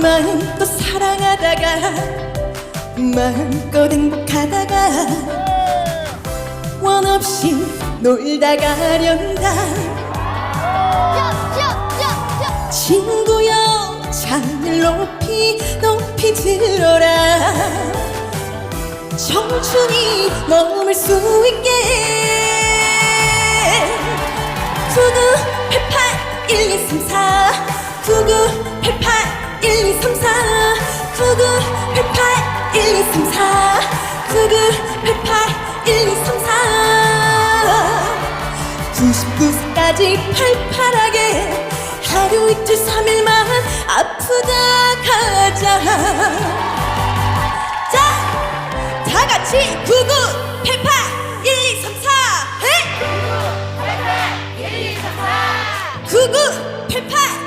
마음껏 사랑하다가 마음껏 행복하다가 원 없이 놀다 가련다. 친구여 잔을 높이 높이 들어라. 청춘이 머물 수 있게. 9988 1234 9988 3 4 99 88 1 2 3 4 99세까지 팔팔하게 하루 이틀 3일만 아프다 가자. 자 다같이 99 88 1 2 3 4 해! 99 88 1 2 3 4 99 88